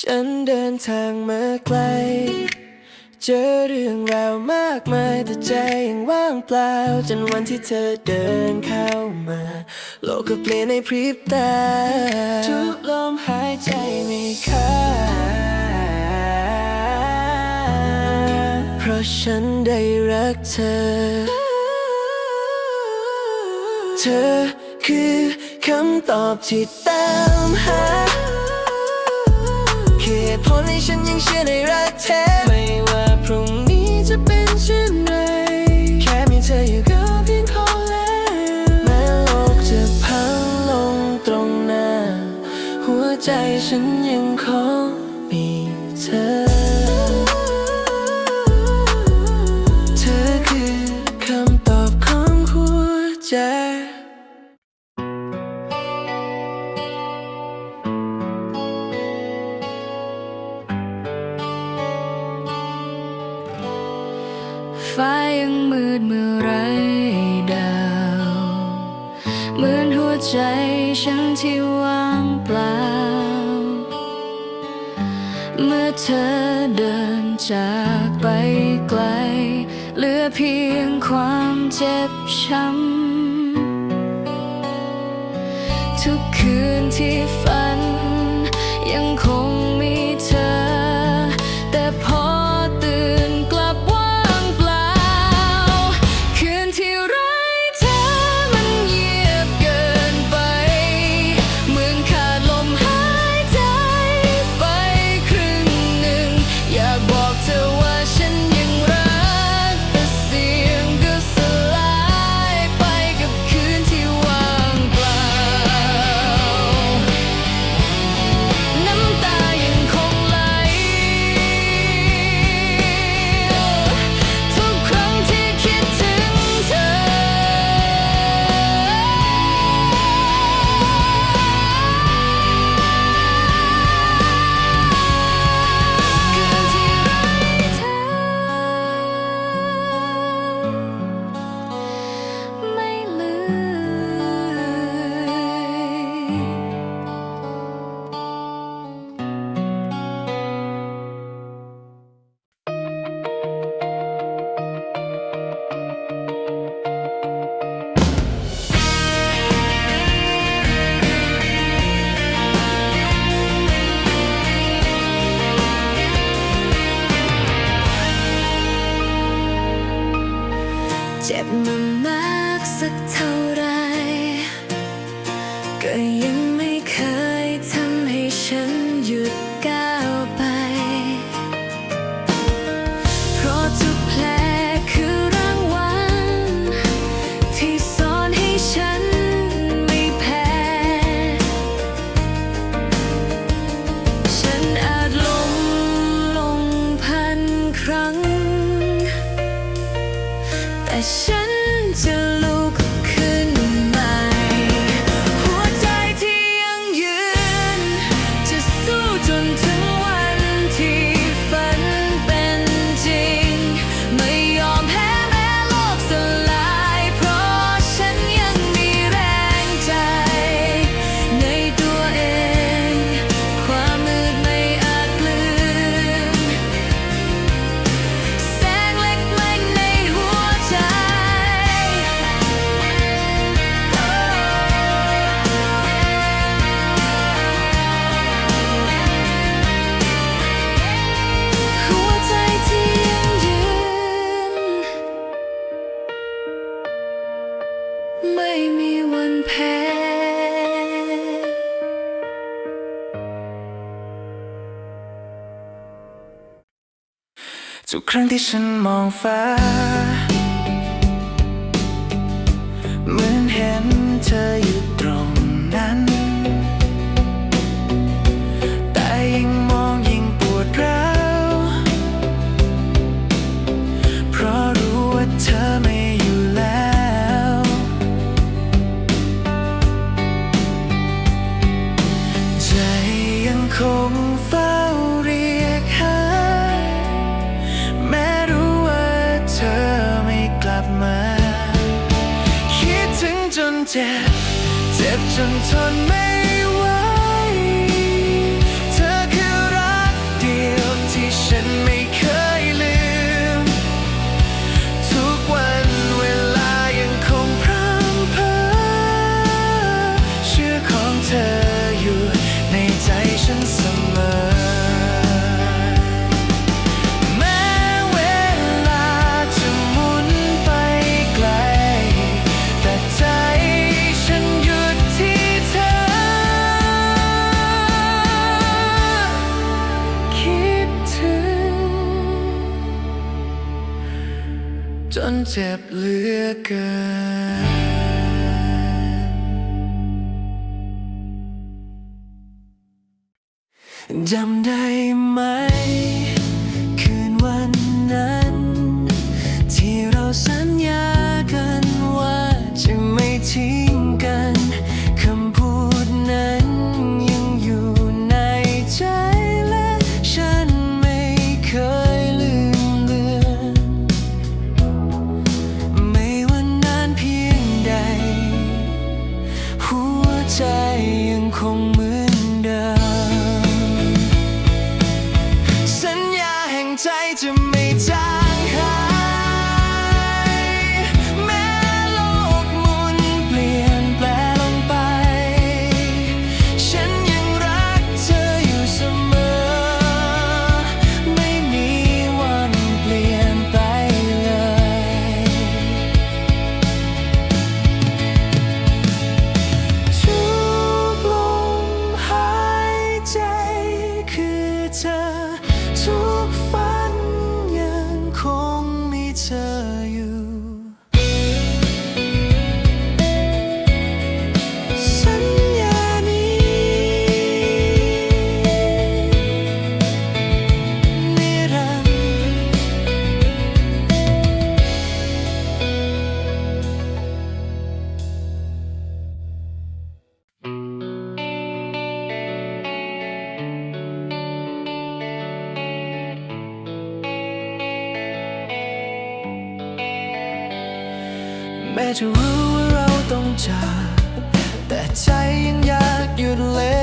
ฉันเดินทางมาไกล เจอเรื่องราวมากมายแต่ใจยังว่างเปล่า จนวันที่เธอเดินเข้ามา โลกก็เปลี่ยนในพริบตา ทุกลมหายใจมีค่า เพราะฉันได้รักเธอ เธอคือคำตอบที่ตามหา ให้ฉัน ฟ้ายังมืดเมื่อไรดาว เหมือนหัวใจฉันที่ว่างเปล่า เมื่อเธอเดินจากไปไกล เหลือเพียงความเจ็บช้ำทุกคืนที่ฝัน เจ็บมามากสักเท่าไรก็ยัง แทุกครั้งที่ฉันมองฟ้า เหมือนเห็นเธออยู่ตรงนั้น แต่ยิ่งมองยิ่งปวดร้าว เพราะรู้ว่าเธอไม่อยู่แล้ว ใจยังคงเฝ้า เจ็บ เจ็บจนทนไม่ เจ็บเหลือเกินจำได้ไหม จะรู้ว่าเราต้องจาก แต่ใจยังอยากหยุดเลย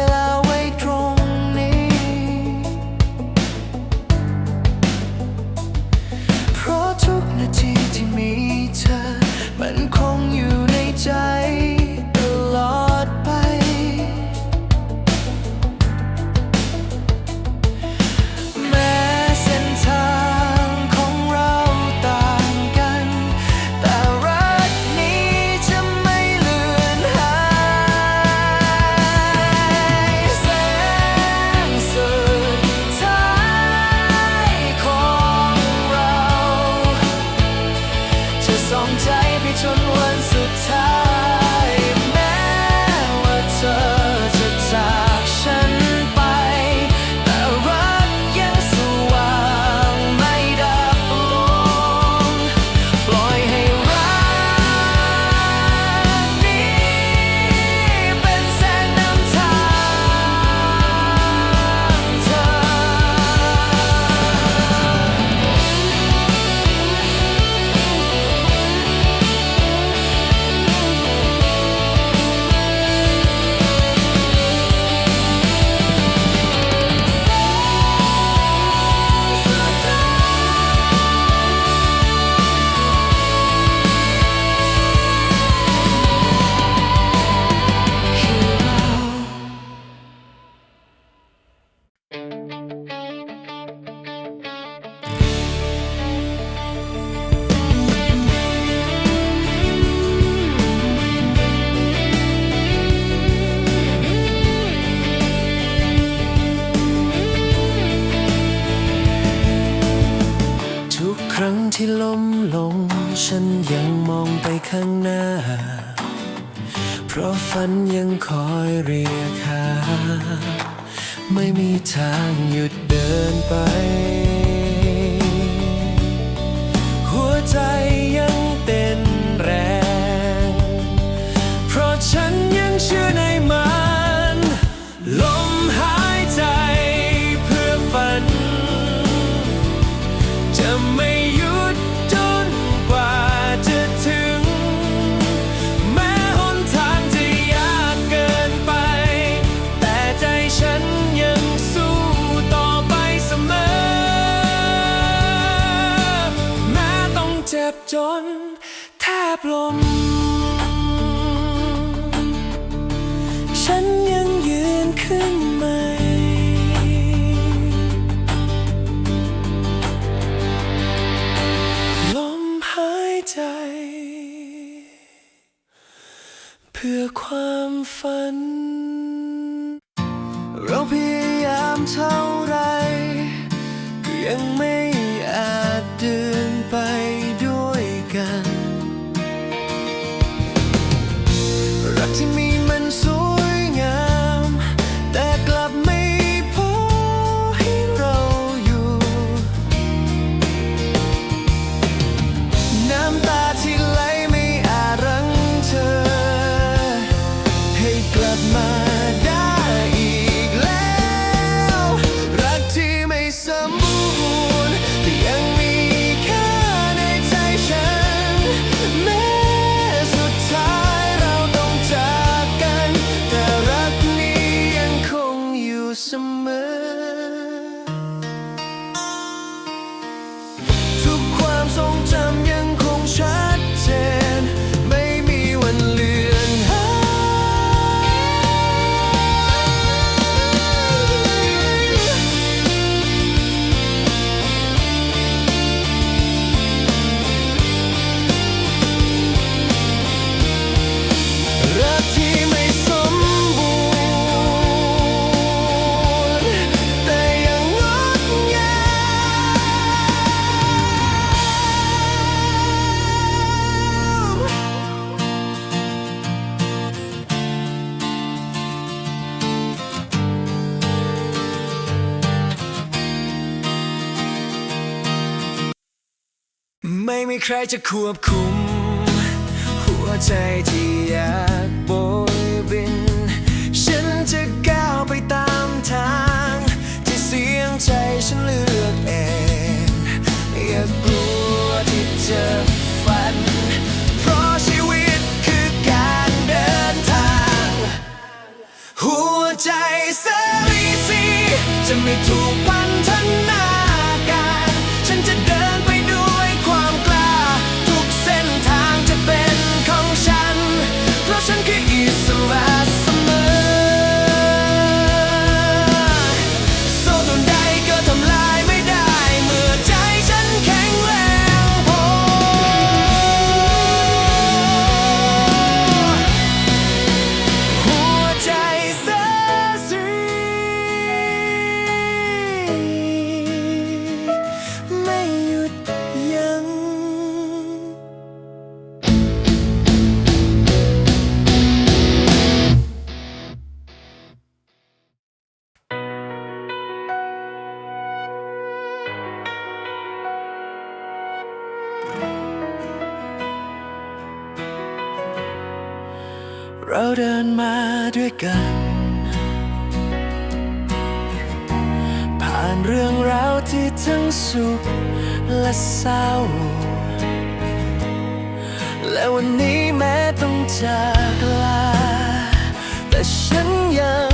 ยกาไม่มีทางหยุดเดินไป หัวใจ บจนแทบลม ฉันยังยืนขึ้นไหมลมหายใจ เพื่อความฝัน เราพยายามเท่าไรก็ยังไม่ ใครจะควบคุม หัวใจที่อยากโบยบิน ฉันจะก้าวไปตามทาง ที่เสียงใจฉันลืม เราเดินมาด้วยกัน ผ่านเรื่องราวที่ทั้งสุขและเศร้า และวันนี้แม้ต้องจากลา แต่ฉันยัง